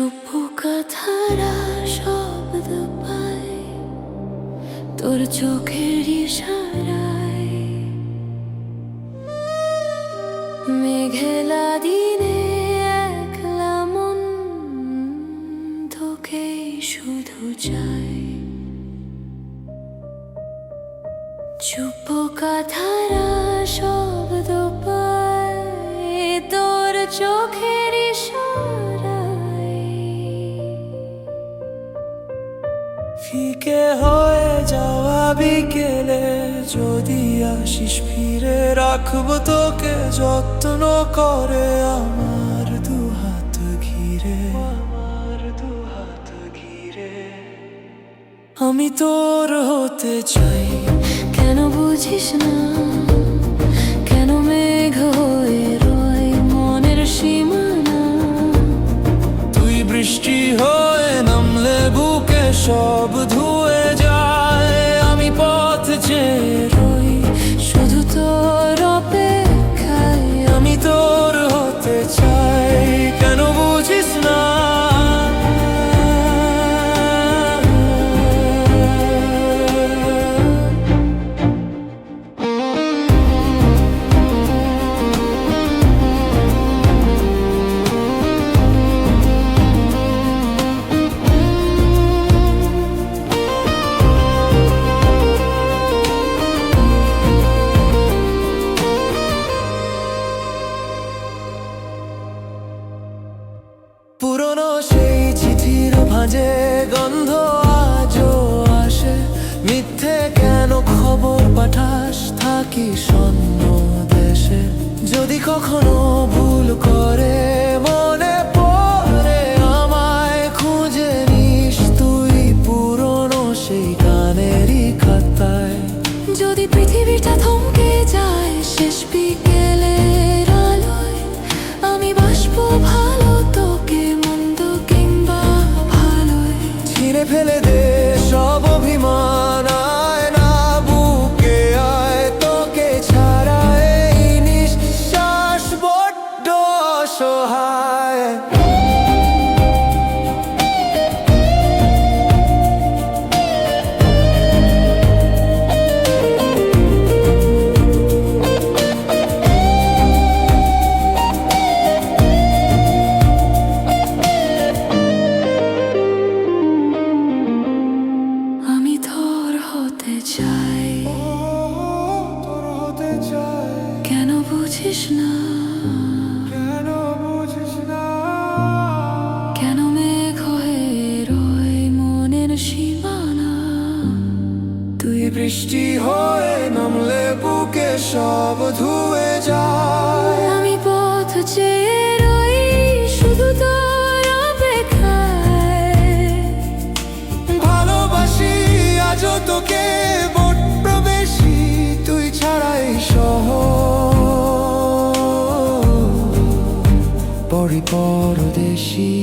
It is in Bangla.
কথারা শব্দ পাই তোর চোখের ইশারায়। মেঘেলা দিনে একলা মন তোকে শুধু চাই চুপ কথারা শব্দ পায় ফিকে হয়ে যাওয়া বিকেলে যদি আসিস ফিরে রাখব তোকে যত্ন করে আমার দু হাত ঘিরে। আমার দু হাত ঘিরে। আমি তোর হতে চাই। কেন বুঝিস না? কেন মেঘ হয়ে রয় মনের সীমানা? তুই বৃষ্টি হয়ে সব ধুয়ে যায় আমি পথ চেয়ে ভাঁজে গন্ধ আজও আসে মিথ্যে কেন খবর পাঠাস? থাকি অসহায়। আমি তোর হতে চাই। কেন বুঝিস না? বৃষ্টি হয়ে নামলে বুকে সব ধুয়ে যায়। আমি পথ চেয়ে রই শুধু তোর অপেক্ষায়। ভালোবাসি আজও তোকে বড্ড বেশি তুই ছাড়াই সহ। পরি পরদেশী